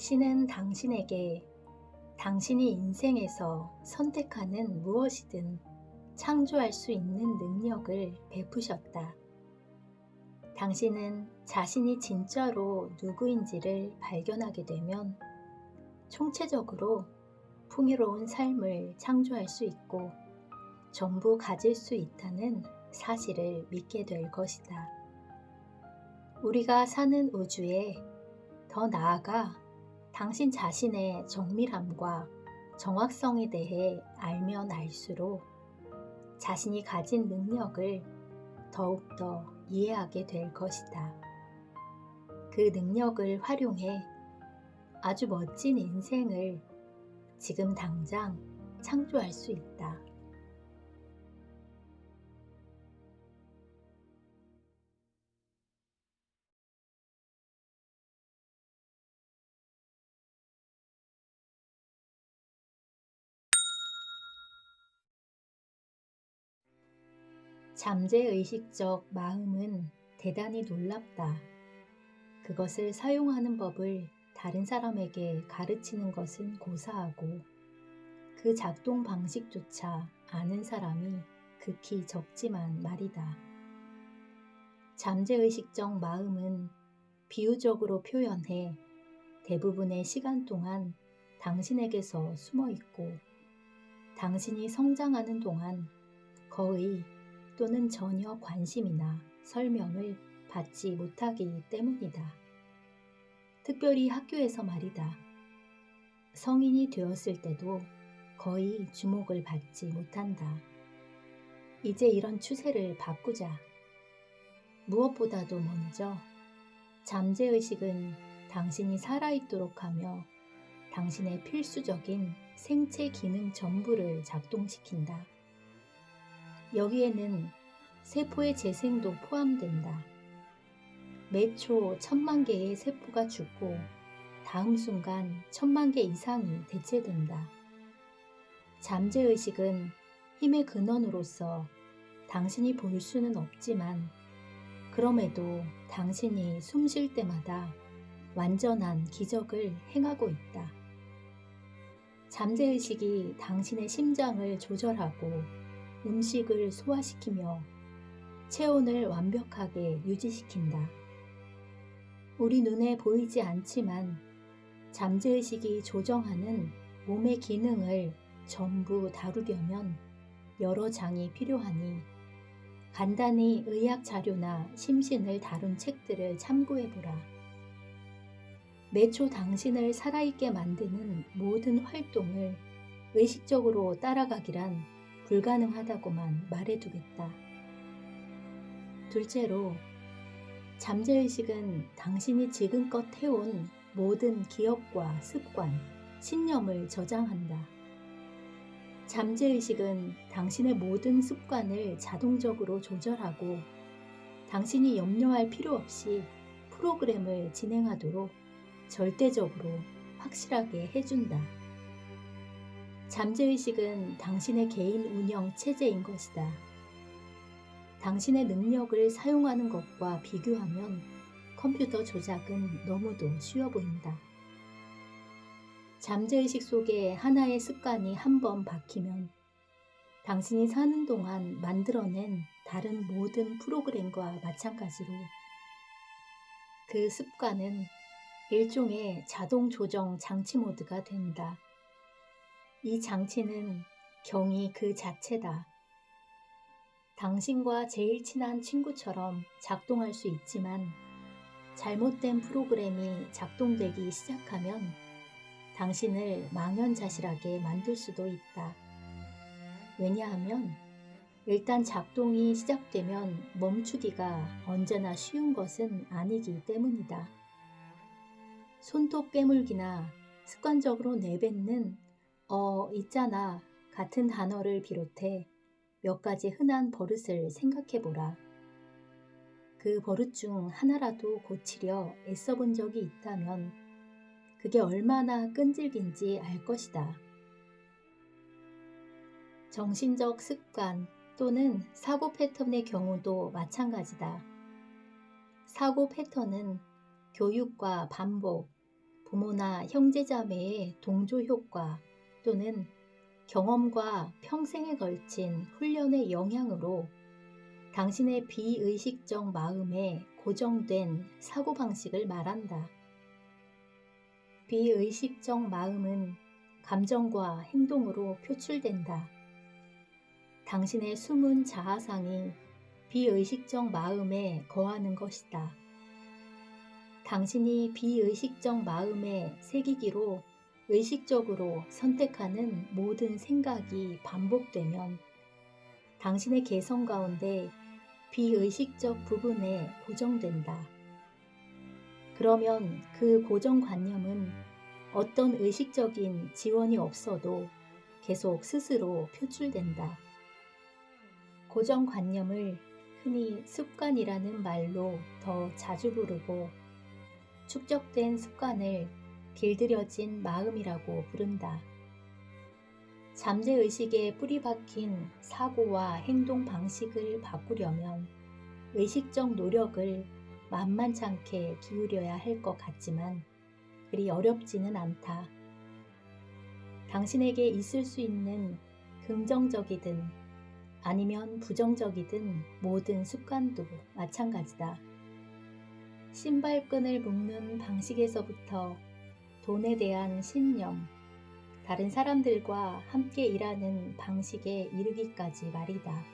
신은 당신에게 당신이 인생에서 선택하는 무엇이든 창조할 수 있는 능력을 베푸셨다. 당신은 자신이 진짜로 누구인지를 발견하게 되면 총체적으로 풍요로운 삶을 창조할 수 있고 전부 가질 수 있다는 사실을 믿게 될 것이다. 우리가 사는 우주에 더 나아가 당신 자신의 정밀함과 정확성에 대해 알면 알수록 자신이 가진 능력을 더욱더 이해하게 될 것이다. 그 능력을 활용해 아주 멋진 인생을 지금 당장 창조할 수 있다. 잠재의식적 마음은 대단히 놀랍다. 그것을 사용하는 법을 다른 사람에게 가르치는 것은 고사하고 그 작동 방식조차 아는 사람이 극히 적지만 말이다. 잠재의식적 마음은 비유적으로 표현해 대부분의 시간 동안 당신에게서 숨어 있고 당신이 성장하는 동안 거의 또는 전혀 관심이나 설명을 받지 못하기 때문이다. 특별히 학교에서 말이다. 성인이 되었을 때도 거의 주목을 받지 못한다. 이제 이런 추세를 바꾸자. 무엇보다도 먼저 잠재의식은 당신이 살아있도록 하며 당신의 필수적인 생체 기능 전부를 작동시킨다. 여기에는 세포의 재생도 포함된다. 매초 천만 개의 세포가 죽고 다음 순간 천만 개 이상이 대체된다. 잠재의식은 힘의 근원으로서 당신이 볼 수는 없지만 그럼에도 당신이 숨 쉴 때마다 완전한 기적을 행하고 있다. 잠재의식이 당신의 심장을 조절하고 음식을 소화시키며 체온을 완벽하게 유지시킨다. 우리 눈에 보이지 않지만 잠재의식이 조정하는 몸의 기능을 전부 다루려면 여러 장이 필요하니 간단히 의학 자료나 심신을 다룬 책들을 참고해보라. 매초 당신을 살아있게 만드는 모든 활동을 의식적으로 따라가기란 불가능하다고만 말해두겠다. 둘째로, 잠재의식은 당신이 지금껏 해온 모든 기억과 습관, 신념을 저장한다. 잠재의식은 당신의 모든 습관을 자동적으로 조절하고 당신이 염려할 필요 없이 프로그램을 진행하도록 절대적으로 확실하게 해준다. 잠재의식은 당신의 개인 운영 체제인 것이다. 당신의 능력을 사용하는 것과 비교하면 컴퓨터 조작은 너무도 쉬워 보인다. 잠재의식 속에 하나의 습관이 한 번 박히면 당신이 사는 동안 만들어낸 다른 모든 프로그램과 마찬가지로 그 습관은 일종의 자동 조정 장치 모드가 된다. 이 장치는 경이 그 자체다. 당신과 제일 친한 친구처럼 작동할 수 있지만 잘못된 프로그램이 작동되기 시작하면 당신을 망연자실하게 만들 수도 있다. 왜냐하면 일단 작동이 시작되면 멈추기가 언제나 쉬운 것은 아니기 때문이다. 손톱 깨물기나 습관적으로 내뱉는 어, 있잖아 같은 단어를 비롯해 몇 가지 흔한 버릇을 생각해 보라. 그 버릇 중 하나라도 고치려 애써 본 적이 있다면 그게 얼마나 끈질긴지 알 것이다. 정신적 습관 또는 사고 패턴의 경우도 마찬가지다. 사고 패턴은 교육과 반복, 부모나 형제자매의 동조 효과 또는 경험과 평생에 걸친 훈련의 영향으로 당신의 비의식적 마음에 고정된 사고방식을 말한다. 비의식적 마음은 감정과 행동으로 표출된다. 당신의 숨은 자아상이 비의식적 마음에 거하는 것이다. 당신이 비의식적 마음에 새기기로 의식적으로 선택하는 모든 생각이 반복되면 당신의 개성 가운데 비의식적 부분에 고정된다. 그러면 그 고정관념은 어떤 의식적인 지원이 없어도 계속 스스로 표출된다. 고정관념을 흔히 습관이라는 말로 더 자주 부르고 축적된 습관을 길들여진 마음이라고 부른다. 잠재의식에 뿌리 박힌 사고와 행동 방식을 바꾸려면 의식적 노력을 만만찮게 기울여야 할 것 같지만 그리 어렵지는 않다. 당신에게 있을 수 있는 긍정적이든 아니면 부정적이든 모든 습관도 마찬가지다. 신발끈을 묶는 방식에서부터 돈에 대한 신념, 다른 사람들과 함께 일하는 방식에 이르기까지 말이다.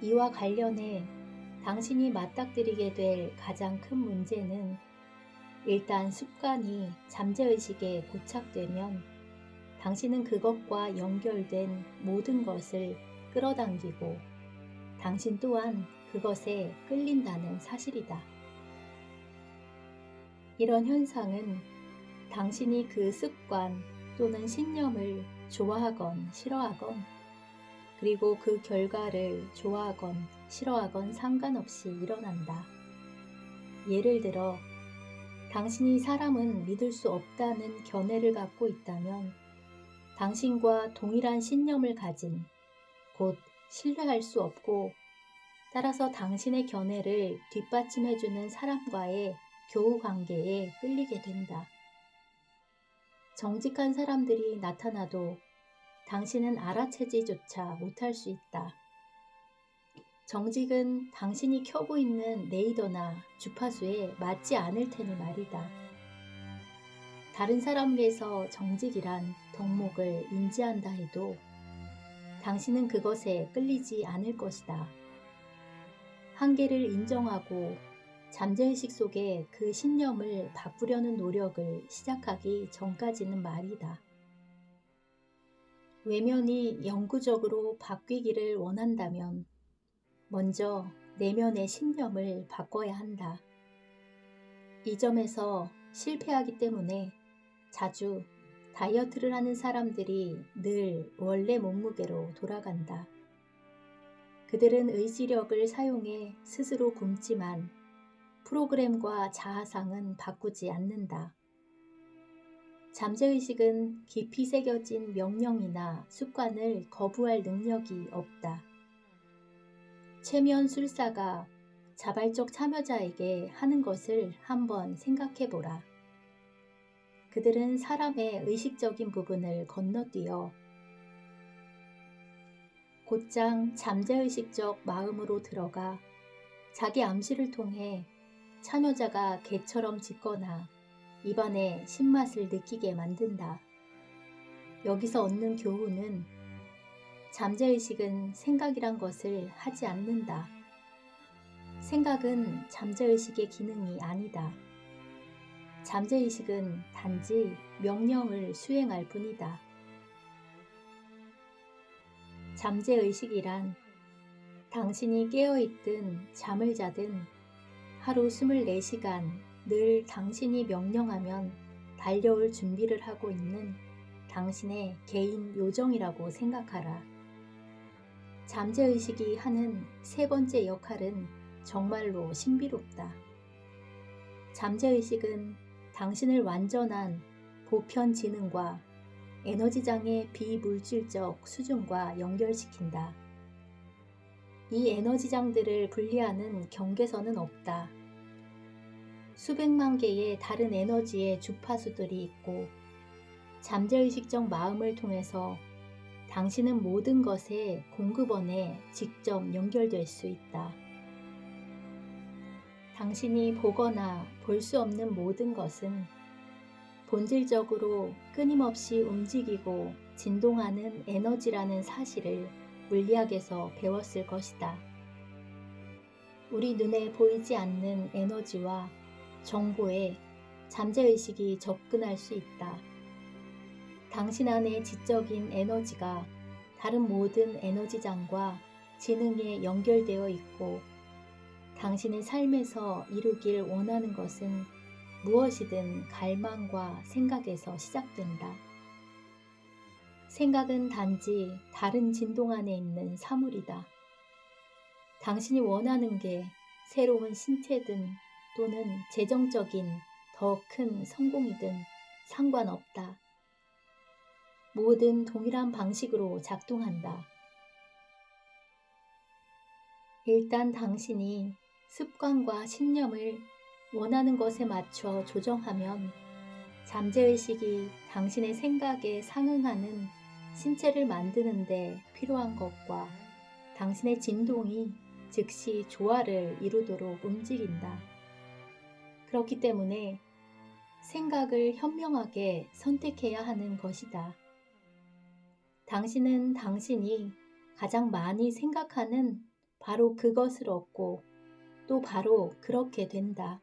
이와 관련해 당신이 맞닥뜨리게 될 가장 큰 문제는 일단 습관이 잠재의식에 고착되면 당신은 그것과 연결된 모든 것을 끌어당기고 당신 또한 그것에 끌린다는 사실이다. 이런 현상은 당신이 그 습관 또는 신념을 좋아하건 싫어하건 그리고 그 결과를 좋아하건 싫어하건 상관없이 일어난다. 예를 들어 당신이 사람은 믿을 수 없다는 견해를 갖고 있다면 당신과 동일한 신념을 가진 곧 신뢰할 수 없고 따라서 당신의 견해를 뒷받침해주는 사람과의 교우 관계에 끌리게 된다. 정직한 사람들이 나타나도 당신은 알아채지조차 못할 수 있다. 정직은 당신이 켜고 있는 레이더나 주파수에 맞지 않을 테니 말이다. 다른 사람에게서 정직이란 덕목을 인지한다 해도 당신은 그것에 끌리지 않을 것이다. 한계를 인정하고 잠재의식 속에 그 신념을 바꾸려는 노력을 시작하기 전까지는 말이다. 외면이 영구적으로 바뀌기를 원한다면 먼저 내면의 신념을 바꿔야 한다. 이 점에서 실패하기 때문에 자주 다이어트를 하는 사람들이 늘 원래 몸무게로 돌아간다. 그들은 의지력을 사용해 스스로 굶지만 프로그램과 자아상은 바꾸지 않는다. 잠재의식은 깊이 새겨진 명령이나 습관을 거부할 능력이 없다. 최면 술사가 자발적 참여자에게 하는 것을 한번 생각해 보라. 그들은 사람의 의식적인 부분을 건너뛰어 곧장 잠재의식적 마음으로 들어가 자기 암시를 통해 참여자가 개처럼 짖거나 입안에 신맛을 느끼게 만든다. 여기서 얻는 교훈은 잠재의식은 생각이란 것을 하지 않는다. 생각은 잠재의식의 기능이 아니다. 잠재의식은 단지 명령을 수행할 뿐이다. 잠재의식이란 당신이 깨어있든 잠을 자든 하루 24시간 늘 당신이 명령하면 달려올 준비를 하고 있는 당신의 개인 요정이라고 생각하라. 잠재의식이 하는 세 번째 역할은 정말로 신비롭다. 잠재의식은 당신을 완전한 보편 지능과 에너지장의 비물질적 수준과 연결시킨다. 이 에너지장들을 분리하는 경계선은 없다. 수백만 개의 다른 에너지의 주파수들이 있고 잠재의식적 마음을 통해서 당신은 모든 것의 공급원에 직접 연결될 수 있다. 당신이 보거나 볼 수 없는 모든 것은 본질적으로 끊임없이 움직이고 진동하는 에너지라는 사실을 물리학에서 배웠을 것이다. 우리 눈에 보이지 않는 에너지와 정보에 잠재의식이 접근할 수 있다. 당신 안의 지적인 에너지가 다른 모든 에너지장과 지능에 연결되어 있고 당신의 삶에서 이루길 원하는 것은 무엇이든 갈망과 생각에서 시작된다. 생각은 단지 다른 진동 안에 있는 사물이다. 당신이 원하는 게 새로운 신체든 또는 재정적인 더 큰 성공이든 상관없다. 모든 동일한 방식으로 작동한다. 일단 당신이 습관과 신념을 원하는 것에 맞춰 조정하면 잠재의식이 당신의 생각에 상응하는 신체를 만드는데 필요한 것과 당신의 진동이 즉시 조화를 이루도록 움직인다. 그렇기 때문에 생각을 현명하게 선택해야 하는 것이다. 당신은 당신이 가장 많이 생각하는 바로 그것을 얻고 또 바로 그렇게 된다.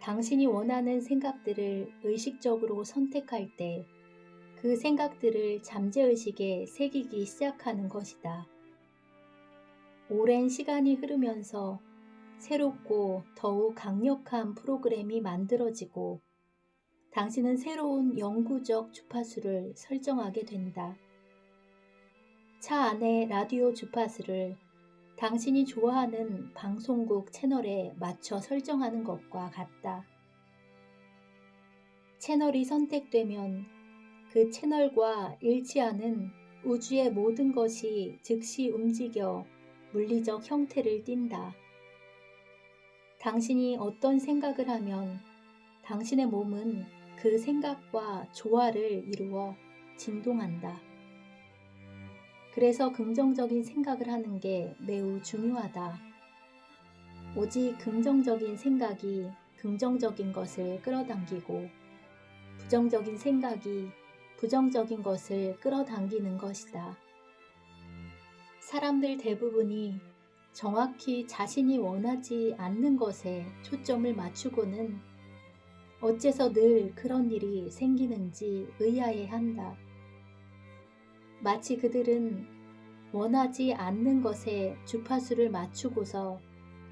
당신이 원하는 생각들을 의식적으로 선택할 때 그 생각들을 잠재의식에 새기기 시작하는 것이다. 오랜 시간이 흐르면서 새롭고 더욱 강력한 프로그램이 만들어지고 당신은 새로운 영구적 주파수를 설정하게 된다. 차 안의 라디오 주파수를 당신이 좋아하는 방송국 채널에 맞춰 설정하는 것과 같다. 채널이 선택되면 그 채널과 일치하는 우주의 모든 것이 즉시 움직여 물리적 형태를 띈다. 당신이 어떤 생각을 하면 당신의 몸은 그 생각과 조화를 이루어 진동한다. 그래서 긍정적인 생각을 하는 게 매우 중요하다. 오직 긍정적인 생각이 긍정적인 것을 끌어당기고 부정적인 생각이 부정적인 것을 끌어당기는 것이다. 사람들 대부분이 정확히 자신이 원하지 않는 것에 초점을 맞추고는 어째서 늘 그런 일이 생기는지 의아해 한다. 마치 그들은 원하지 않는 것에 주파수를 맞추고서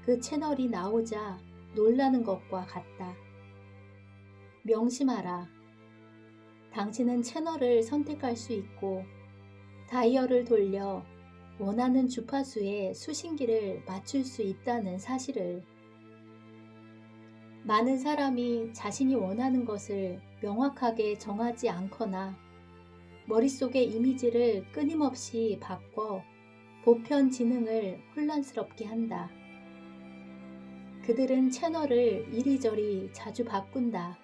그 채널이 나오자 놀라는 것과 같다. 명심하라. 당신은 채널을 선택할 수 있고 다이얼을 돌려 원하는 주파수에 수신기를 맞출 수 있다는 사실을 많은 사람이 자신이 원하는 것을 명확하게 정하지 않거나 머릿속의 이미지를 끊임없이 바꿔 보편 지능을 혼란스럽게 한다. 그들은 채널을 이리저리 자주 바꾼다.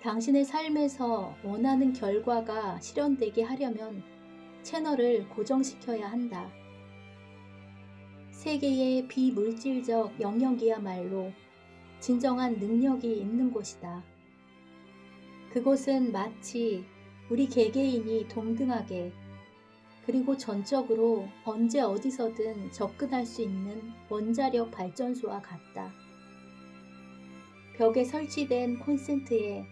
당신의 삶에서 원하는 결과가 실현되게 하려면 채널을 고정시켜야 한다. 세계의 비물질적 영역이야말로 진정한 능력이 있는 곳이다. 그곳은 마치 우리 개개인이 동등하게 그리고 전적으로 언제 어디서든 접근할 수 있는 원자력 발전소와 같다. 벽에 설치된 콘센트에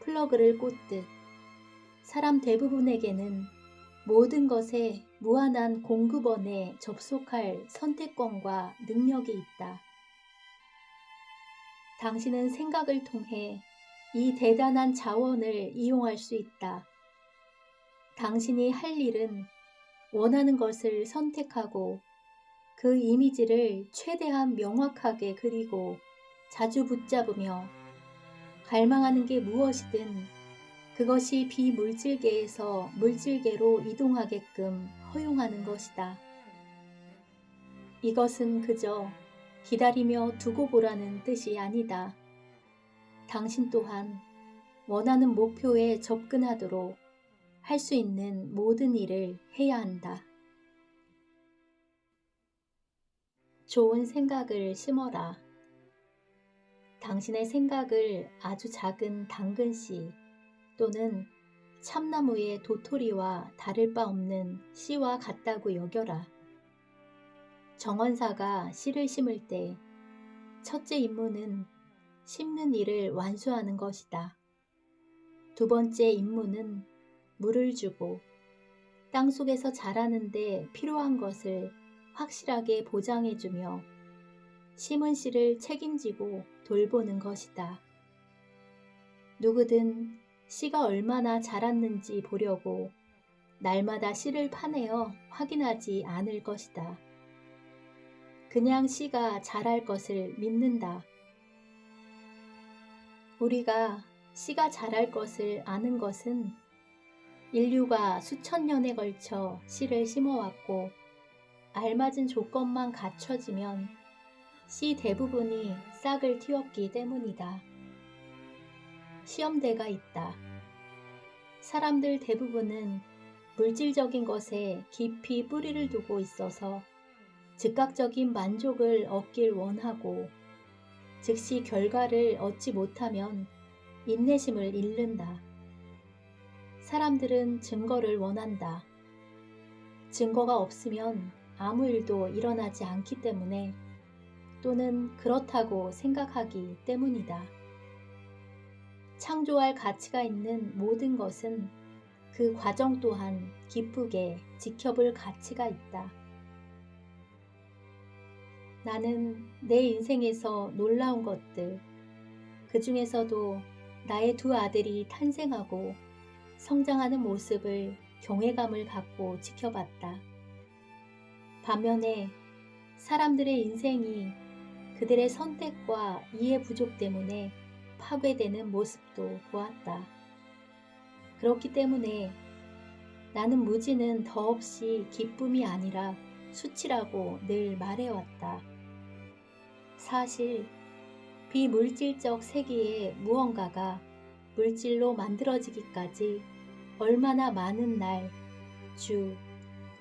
플러그를 꽂듯 사람 대부분에게는 모든 것에 무한한 공급원에 접속할 선택권과 능력이 있다. 당신은 생각을 통해 이 대단한 자원을 이용할 수 있다. 당신이 할 일은 원하는 것을 선택하고 그 이미지를 최대한 명확하게 그리고 자주 붙잡으며 갈망하는 게 무엇이든 그것이 비물질계에서 물질계로 이동하게끔 허용하는 것이다. 이것은 그저 기다리며 두고 보라는 뜻이 아니다. 당신 또한 원하는 목표에 접근하도록 할 수 있는 모든 일을 해야 한다. 좋은 생각을 심어라. 당신의 생각을 아주 작은 당근씨 또는 참나무의 도토리와 다를 바 없는 씨와 같다고 여겨라. 정원사가 씨를 심을 때 첫째 임무는 심는 일을 완수하는 것이다. 두 번째 임무는 물을 주고 땅 속에서 자라는데 필요한 것을 확실하게 보장해주며 심은 씨를 책임지고 돌보는 것이다. 누구든 씨가 얼마나 자랐는지 보려고 날마다 씨를 파내어 확인하지 않을 것이다. 그냥 씨가 자랄 것을 믿는다. 우리가 씨가 자랄 것을 아는 것은 인류가 수천 년에 걸쳐 씨를 심어왔고 알맞은 조건만 갖춰지면 씨 대부분이 싹을 틔웠기 때문이다. 시험대가 있다. 사람들 대부분은 물질적인 것에 깊이 뿌리를 두고 있어서 즉각적인 만족을 얻길 원하고 즉시 결과를 얻지 못하면 인내심을 잃는다. 사람들은 증거를 원한다. 증거가 없으면 아무 일도 일어나지 않기 때문에 또는 그렇다고 생각하기 때문이다. 창조할 가치가 있는 모든 것은 그 과정 또한 기쁘게 지켜볼 가치가 있다. 나는 내 인생에서 놀라운 것들, 그 중에서도 나의 두 아들이 탄생하고 성장하는 모습을 경외감을 갖고 지켜봤다. 반면에 사람들의 인생이 그들의 선택과 이해 부족 때문에 파괴되는 모습도 보았다. 그렇기 때문에 나는 무지는 더없이 기쁨이 아니라 수치라고 늘 말해왔다. 사실 비물질적 세계의 무언가가 물질로 만들어지기까지 얼마나 많은 날, 주,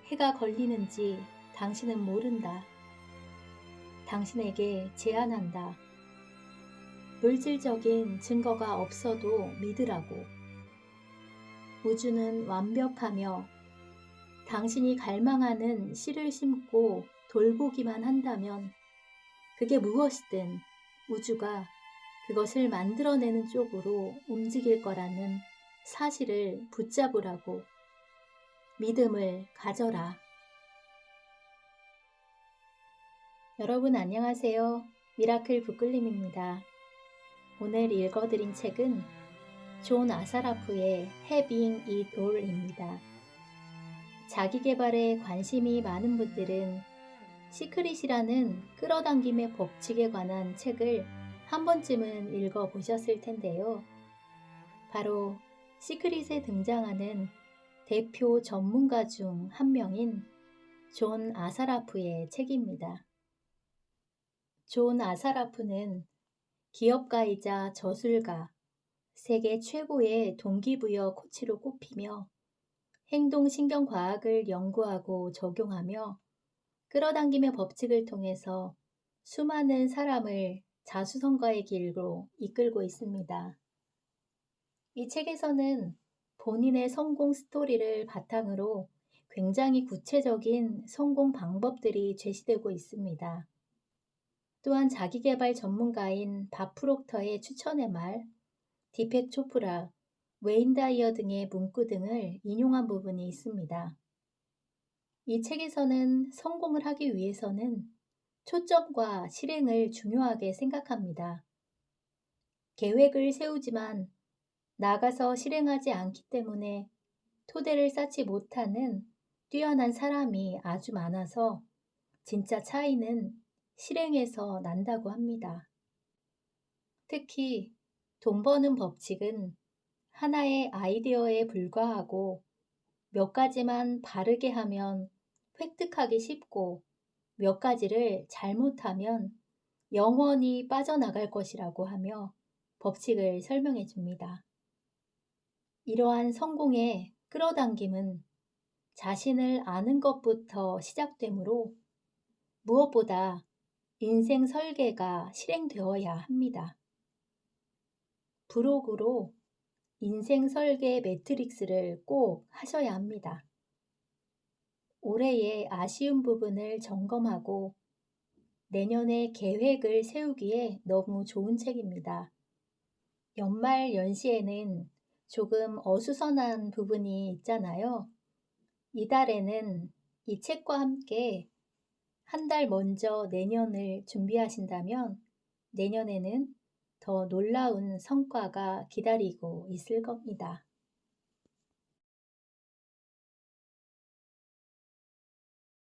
해가 걸리는지 당신은 모른다. 당신에게 제안한다. 물질적인 증거가 없어도 믿으라고. 우주는 완벽하며 당신이 갈망하는 씨를 심고 돌보기만 한다면 그게 무엇이든 우주가 그것을 만들어내는 쪽으로 움직일 거라는 사실을 붙잡으라고 믿음을 가져라. 여러분 안녕하세요. 미라클 북글림입니다. 오늘 읽어드린 책은 존 아사라프의 Having It All입니다. 자기 개발에 관심이 많은 분들은 시크릿이라는 끌어당김의 법칙에 관한 책을 한 번쯤은 읽어보셨을 텐데요. 바로 시크릿에 등장하는 대표 전문가 중 한 명인 존 아사라프의 책입니다. 존 아사라프는 기업가이자 저술가, 세계 최고의 동기부여 코치로 꼽히며 행동신경과학을 연구하고 적용하며 끌어당김의 법칙을 통해서 수많은 사람을 자수성가의 길로 이끌고 있습니다. 이 책에서는 본인의 성공 스토리를 바탕으로 굉장히 구체적인 성공 방법들이 제시되고 있습니다. 또한 자기개발 전문가인 바프록터의 추천의 말, 디펙 초프라, 웨인 다이어 등의 문구 등을 인용한 부분이 있습니다. 이 책에서는 성공을 하기 위해서는 초점과 실행을 중요하게 생각합니다. 계획을 세우지만 나가서 실행하지 않기 때문에 토대를 쌓지 못하는 뛰어난 사람이 아주 많아서 진짜 차이는 실행에서 난다고 합니다. 특히 돈 버는 법칙은 하나의 아이디어에 불과하고 몇 가지만 바르게 하면 획득하기 쉽고 몇 가지를 잘못하면 영원히 빠져나갈 것이라고 하며 법칙을 설명해 줍니다. 이러한 성공의 끌어당김은 자신을 아는 것부터 시작되므로 무엇보다 인생 설계가 실행되어야 합니다. 브로그로 인생 설계 매트릭스를 꼭 하셔야 합니다. 올해의 아쉬운 부분을 점검하고 내년에 계획을 세우기에 너무 좋은 책입니다. 연말 연시에는 조금 어수선한 부분이 있잖아요. 이달에는 이 책과 함께 한 달 먼저 내년을 준비하신다면 내년에는 더 놀라운 성과가 기다리고 있을 겁니다.